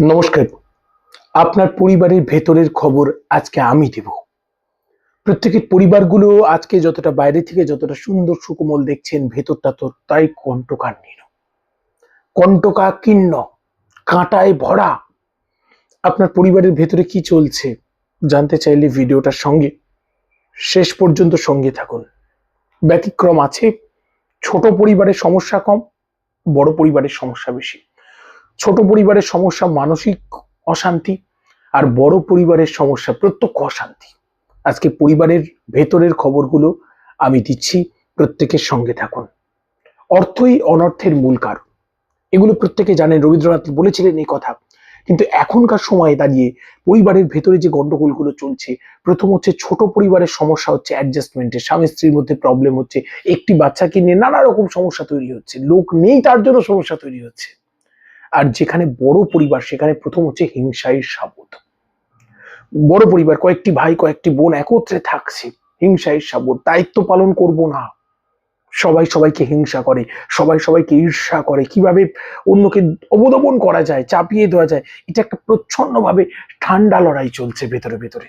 নমস্কার। আপনার পরিবারের ভেতরের খবর আজকে আমি দেব। প্রত্যেকের পরিবারগুলো আজকে যতটা বাইরে থেকে যতটা সুন্দর সুকোমল দেখছেন, ভেতরটা তো তাই কণ্টকান্নীন কণ্টকাকীর্ণ, কাঁটায় ভরা। আপনার পরিবারের ভেতরে কি চলছে জানতে চাইলে ভিডিওটার সঙ্গে, শেষ পর্যন্ত সঙ্গে থাকুন। ব্যতিক্রম আছে, ছোট পরিবারের সমস্যা কম, বড় পরিবারের সমস্যা বেশি। ছোট পরিবারের সমস্যা মানসিক অশান্তি আর বড় পরিবারের সমস্যা প্রত্যক্ষ অশান্তি। আজকে পরিবারের ভেতরের খবরগুলো আমি দিচ্ছি প্রত্যেকের সঙ্গে থাকুন। অর্থই অনর্থের মূল কারণ। এগুলো প্রত্যেকে জানেন, রবীন্দ্রনাথ বলেছিলেন এই কথা। কিন্তু এখনকার সময়ে দাঁড়িয়ে পরিবারের ভেতরে যে গন্ডগোলগুলো চলছে, প্রথম হচ্ছে ছোট পরিবারের সমস্যা হচ্ছে অ্যাডজাস্টমেন্টের। স্বামী স্ত্রীর মধ্যে প্রবলেম হচ্ছে। একটি বাচ্চাকে নিয়ে নানা রকম সমস্যা তৈরি হচ্ছে। লোক নেই তার জন্য সমস্যা তৈরি হচ্ছে। আর যেখানে বড় পরিবার, সেখানে প্রথম হচ্ছে হিংসাই সাবত। বড় পরিবার, কয়েকটি ভাই, কয়েকটি বোন একত্রে থাকছে, হিংসাই সাবত। দায়িত্ব পালন করব না। সবাই সবাইকে হিংসা করে, সবাই সবাইকে ঈর্ষা করে। কীভাবে অন্যকে অবদমন করা যায়, চাপিয়ে দেওয়া যায়, এটা একটা প্রচ্ছন্নভাবে ঠান্ডা লড়াই চলছে ভেতরে ভেতরে।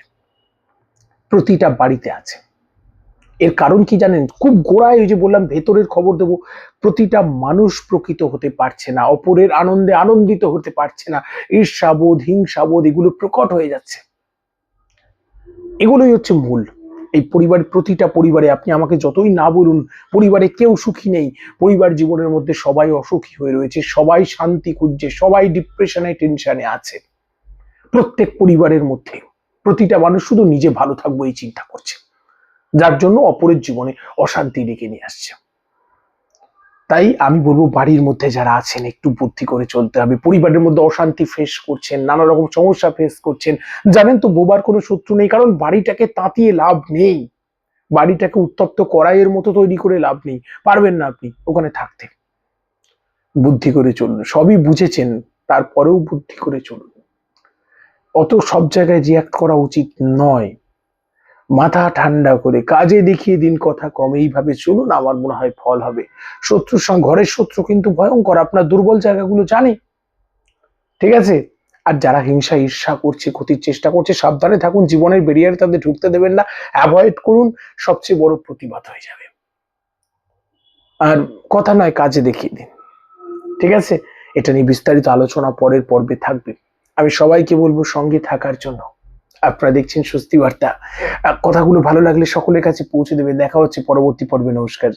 প্রতিটা বাড়িতে আছে। এর কারণ কি জানেন? খুব গোড়ায় ওই যে বললাম, ভেতরের খবর দেব, প্রতিটা মানুষ প্রকৃত হতে পারছে না, অপরের আনন্দে আনন্দিত হতে পারছে না, ঈর্ষাবোধ, হিংসাবোধ এগুলো প্রকট হয়ে যাচ্ছে। এগুলোই হচ্ছে মূল। এই পরিবার, প্রতিটা পরিবারে আপনি আমাকে যতই না বলুন, পরিবারে কেউ সুখী নেই। পরিবার জীবনের মধ্যে সবাই অসুখী হয়ে রয়েছে, সবাই শান্তি খুঁজছে, সবাই ডিপ্রেশনে টেনশনে আছে। প্রত্যেক পরিবারের মধ্যে, প্রতিটা মানুষ শুধু নিজে ভালো থাকব এই চিন্তা করছে। যার জন্য অপরের জীবনে অশান্তি ডেকে নিয়ে আসছে। তাই আমি বলব, বাড়ির মধ্যে যারা আছেন, একটু বুদ্ধি করে চলতে হবে। পরিবারের মধ্যে অশান্তি ফেস করছেন নানা রকম সমস্যা ফেস করছেন। জানেন তো, বোবার কোনো শত্রু নেই, কারণ বাড়িটাকে তাতিয়ে লাভ নেই। বাড়িটাকে উত্তপ্ত কড়াইয়ের মতো তৈরি করে লাভ নেই। পারবেন না আপনি ওখানে থাকতে। বুদ্ধি করে চলুন, সবই বুঝেছেন, তারপরেও বুদ্ধি করে চলুন। অত সব জায়গায় রিয়াক্ট করা উচিত নয়। মাথা ঠান্ডা করে কাজে দেখিয়ে দিন কথা কম। এইভাবে চলুন, আমার মনে হয় ফল হবে। শত্রুর সঙ্গে, ঘরের শত্রু কিন্তু ভয়ঙ্কর, আপনার দুর্বল জায়গাগুলো জানে। ঠিক আছে? আর যারা হিংসা, ঈর্ষা করছে, ক্ষতির চেষ্টা করছে, সাবধানে থাকুন, জীবনের বেরিয়ারে তাদের ঢুকতে দেবেন না। অ্যাভয়েড করুন, সবচেয়ে বড় প্রতিবাদ হয়ে যাবে। আর কথা নয়, কাজে দেখিয়ে দিন। ঠিক আছে? এটা নিয়ে বিস্তারিত আলোচনা পরের পর্বে থাকবে। আমি সবাইকে বলব, সঙ্গে থাকার জন্য। আপনারা দেখছেন স্বস্তি বার্তা। কথাগুলো ভালো লাগলে সকলের কাছে পৌঁছে দেবে। দেখা হচ্ছে পরবর্তী পর্বে। নমস্কার।